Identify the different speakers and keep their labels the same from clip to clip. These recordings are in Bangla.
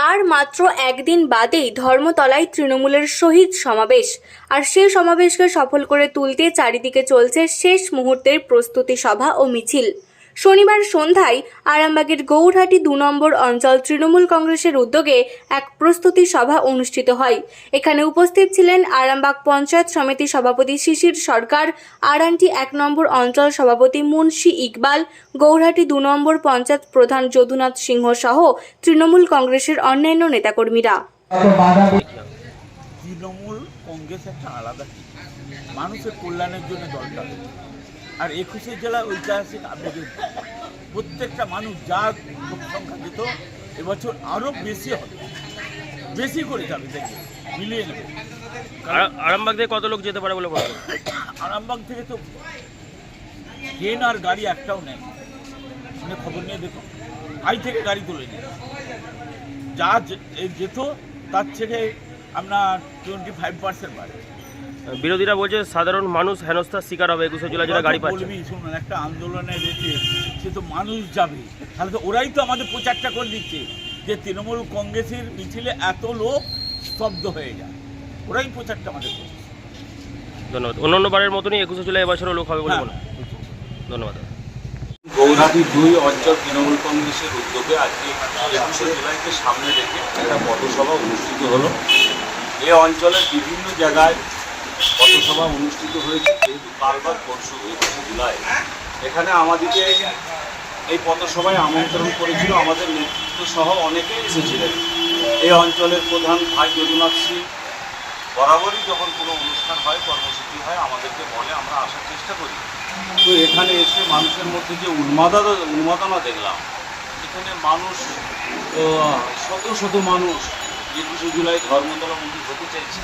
Speaker 1: আর মাত্র একদিন বাদেই ধর্মতলায় তৃণমূলের শহীদ সমাবেশ। আর সেই সমাবেশকে সফল করে তুলতে চারিদিকে চলছে শেষ মুহূর্তের প্রস্তুতি সভা ও মিছিল। শনিবার সন্ধ্যায় আরামবাগের গৌরহাটি দু নম্বর অঞ্চল তৃণমূল কংগ্রেসের উদ্যোগে এক প্রস্তুতি সভা অনুষ্ঠিত হয়। এখানে উপস্থিত ছিলেন আরামবাগ পঞ্চায়েত সমিতি সভাপতি শিশির সরকার আরানটি এক নম্বর অঞ্চল সভাপতি মুন্সি ইকবাল, গৌরহাটি দু নম্বর পঞ্চায়েত প্রধান যদুনাথ সিংহ সহ তৃণমূল কংগ্রেসের অন্যান্য নেতাকর্মীরা।
Speaker 2: তৃণমূল কংগ্রেস একটা আলাদা মানুষের কল্যাণের জন্য দলটা আর একুশে জেলা ঐতিহাসিক আবেগের প্রত্যেকটা মানুষ যা লোক সংখ্যা যেত এবছর আরও বেশি হবে। বেশি করে যাবে দেখবে মিলিয়ে নেবে।
Speaker 3: আরা- আরামবাগ থেকে কত লোক যেতে পারে বলে মনে
Speaker 2: আরামবাগ থেকে তো ট্রেন আর গাড়ি একটাও নেই। মানে খবর নিয়ে দেখো আই থেকে গাড়ি তুলে নিয়ে যা যেত তার থেকে আপনার টোয়েন্টি ফাইভ পার্সেন্ট বাড়ে।
Speaker 3: বিরোধীরা বলছে সাধারণ মানুষ হেনস্থার শিকার হবে একুশে জেলা যেটা গাড়ি পাচ্ছে।
Speaker 2: বলবি শুনুন একটা আন্দোলনে রেখে সে তো মানুষ যাবে। তাহলে তো ওরাই তো আমাদের প্রচারটা করে দিচ্ছে যে তৃণমূল কংগ্রেসের মিছিলে এত লোক স্তব্ধ হয়ে যায়। ওরাই প্রচারটা আমাদের করছে।
Speaker 3: ধন্যবাদ। অন্যান্য বারের মতনই একুশে জেলা এবছরও লোক হবে বলে
Speaker 2: হ্যাঁ।
Speaker 3: মনে ধন্যবাদ।
Speaker 4: গৌরহাটি দুই অঞ্চল তৃণমূল কংগ্রেসের উদ্যোগে আজকে একুশে জুলাইকে সামনে রেখে একটা পথসভা অনুষ্ঠিত হলো। এ অঞ্চলের বিভিন্ন জায়গায় পথসভা অনুষ্ঠিত হয়েছে যেহেতু কাল বা পরশু একুশে জুলাই। এখানে আমাদেরকে এই পথসভায় আমন্ত্রণ করেছিল আমাদের নেতৃত্ব সহ অনেকেই এসেছিলেন। এই অঞ্চলের প্রধান ভাই যদুনাথ সিং। বরাবরই যখন কোনো অনুষ্ঠান হয়, কর্মসূচি হয়, আমাদেরকে বলে, আমরা আসার চেষ্টা করি। তো এখানে এসে মানুষের মধ্যে যে উন্মাদনা উন্মাদনা দেখলাম। এখানে মানুষ শত শত মানুষ একুশে জুলাই ধর্মতলামুখী হতে চাইছে।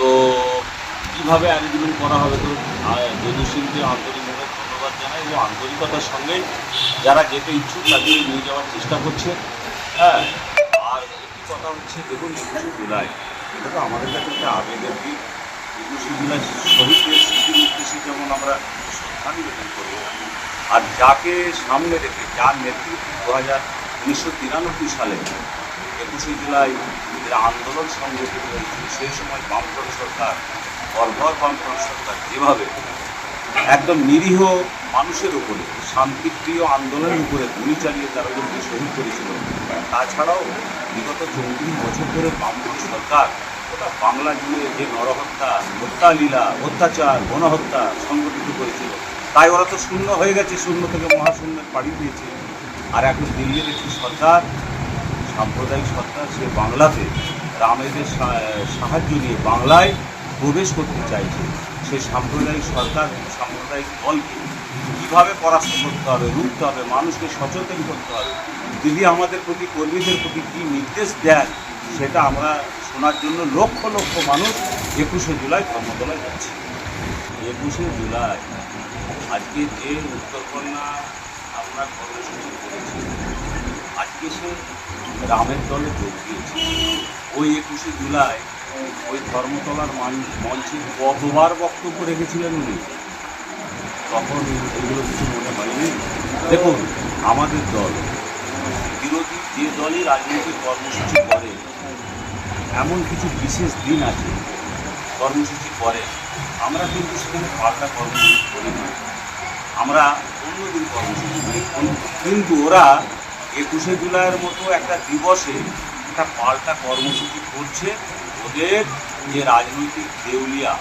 Speaker 4: তো কীভাবে অ্যারেঞ্জমেন্ট করা হবে? তো যদু আন্তরিকভাবে ধন্যবাদ জানাই এবং আন্তরিকতার সঙ্গে যারা যেতে ইচ্ছুক তাদের নিয়ে যাওয়ার চেষ্টা করছে। হ্যাঁ আর একটি কথা হচ্ছে, দেখুন, একুশে জুলাই, এটা তো আমাদের কাছে একটা আবেগের দিক একুশে জুলাই শহীদদের স্মৃতির উদ্দেশ্যে যেমন আমরা শ্রদ্ধা নিবেদন করব আর যাকে সামনে রেখে, যার নেতৃত্ব দু হাজার উনিশশো তিরানব্বই সালে একুশে জুলাই যে আন্দোলন সংগঠিত হয়েছিল সেই সময় বামফ্রন্ট সরকার বর্বর বামফ্রন্ট সরকার যেভাবে একদম নিরীহ মানুষের উপরে শান্তিপ্রিয় আন্দোলনের উপরে গুলি চালিয়ে তারা কিন্তু শহীদ করেছিল, তাছাড়াও বিগত চৌত্রিশ বছর ধরে বামফ্রন্ট সরকার ওটা বাংলা জুড়ে যে নরহত্যা, হত্যালীলা, অত্যাচার, গণহত্যা সংগঠিত করেছিল, তাই ওরা তো শূন্য হয়ে গেছে, শূন্য থেকে মহাশূন্যের পাড়ি দিয়েছে। আর এখন দিল্লির একটি সরকার সাম্প্রদায়িক সরকার সে বাংলাতে রামেদের সাহায্য নিয়ে বাংলায় প্রবেশ করতে চাইছে, সে সাম্প্রদায়িক সরকার, সাম্প্রদায়িক দলকে কীভাবে পরাস্ত করতে হবে, রুখতে হবে, মানুষকে সচেতন করতে হবে দিদি আমাদের প্রতি, কর্মীদের প্রতি কী নির্দেশ দেন, সেটা আমরা শোনার জন্য লক্ষ লক্ষ মানুষ একুশে জুলাই ধর্মতলায় যাচ্ছে। একুশে জুলাই আজকে যে উত্তরকন্যা আমরা কর্মসূচি করেছি আজকে সে রামের দলে যোগ দিয়েছে। ওই একুশে জুলাই ওই ধর্মতলার মান- মঞ্চে কতবার বক্তব্য রেখেছিলেন উনি। তখন এগুলো কিছু মনে হয়নি। দেখুন, আমাদের দল, বিরোধী যে দলই রাজনৈতিক কর্মসূচি করে, এমন কিছু বিশেষ দিন আছে, কর্মসূচি করে, আমরা কিন্তু সেখানে পাল্টা কর্মসূচি করি না। আমরা অন্যদিন কর্মসূচি করি। কিন্তু ওরা একুশে জুলাইয়ের মতো একটা দিবসে একটা পাল্টা কর্মসূচি করছে ওদের যে রাজনৈতিক দেউলিয়া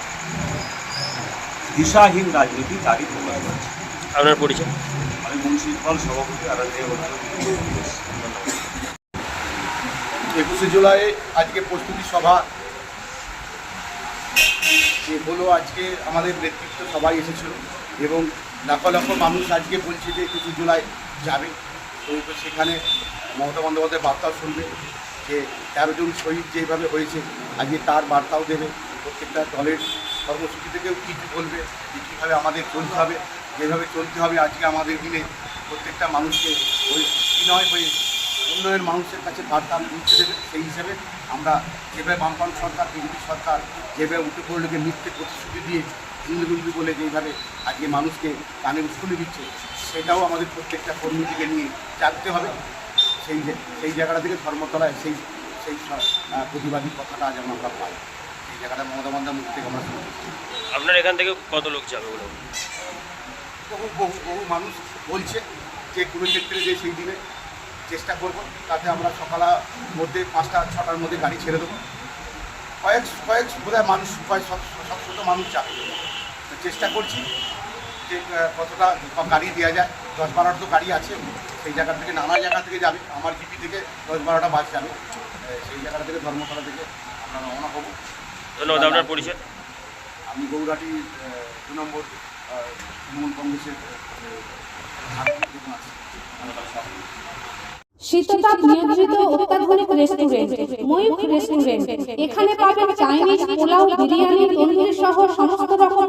Speaker 4: দিশাহীন রাজনীতি তারই প্রকাশ পাচ্ছে
Speaker 3: আপনার পরিচয়?
Speaker 4: আমি মুন্সিপাল সভাপতি আরাধিয়া অঞ্চল
Speaker 5: একুশে জুলাই আজকে প্রস্তুতি সভা। যে হলো আজকে আমাদের নেতৃত্ব সবাই এসেছিল এবং লাখ লাখ মানুষ আজকে বলছে যে একুশে জুলাই যাবে। তো সেখানে মমতা বন্দ্যোপাধ্যায় বার্তাও শুনবে যে তেরো জন শহীদ যেভাবে হয়েছে, আজকে তার বার্তাও দেবে। প্রত্যেকটা দলের কর্মসূচি থেকেও কী কী বলবে যে কীভাবে আমাদের চলতে হবে, যেভাবে চলতে হবে আজকে আমাদের দিনে প্রত্যেকটা মানুষকে ওই বিনয় হয়ে উন্নয়ন মানুষের কাছে বার্তা পৌঁছে দেবে, সেই হিসেবে আমরা যেভাবে বামপান সরকার বিজেপি সরকার যেভাবে উঠে পড়লোকে মিথ্যে প্রতিশ্রুতি দিয়ে হিন্দু বলে যেভাবে আজকে মানুষকে কানে উস্কুলি দিচ্ছে সেটাও আমাদের প্রত্যেকটা কর্মীকে নিয়ে জানতে হবে। সেই সেই জায়গাটা থেকে ধর্মতলায় সেই সেই প্রতিবাদী কথাটা আজ আমরা পাই। সেই জায়গাটা মমতা বন্দ্যোপাধ্যায়ের মুখ থেকে আমরা শুনছি।
Speaker 3: আপনার এখান থেকে কত লোক যাবে বলে?
Speaker 5: বহু বহু বহু মানুষ বলছে যে কোনো ক্ষেত্রে যে সেই দিনে চেষ্টা করব তাতে আমরা সকালের মধ্যে পাঁচটা ছটার মধ্যে গাড়ি ছেড়ে দেবো। কয়েক কয়েক বোধহয় মানুষ কয়েক শত শত মানুষ যাবে। তো চেষ্টা করছি যে কতটা গাড়ি দেওয়া যায়। দশ বারোটা তো গাড়ি আছে সেই জায়গা থেকে নানা জায়গা থেকে যাবে। আমার জিপি থেকে দশ বারোটা বাস যাবে। সেই জায়গাটা থেকে ধর্মতলা থেকে আমরা রওনা হব।
Speaker 3: ধন্যবাদ আপনার পরিচয়।
Speaker 5: আমি গৌরাটি দু নম্বর তৃণমূল কংগ্রেসের
Speaker 6: শীততাপ নিয়ন্ত্রিত অত্যাধুনিক রেস্টুরেন্ট ময়ূখ রেস্টুরেন্ট। এখানে পাবেন চাইনিজ পোলাও বিরিয়ানি তন্দুরি সহ সমস্ত রকম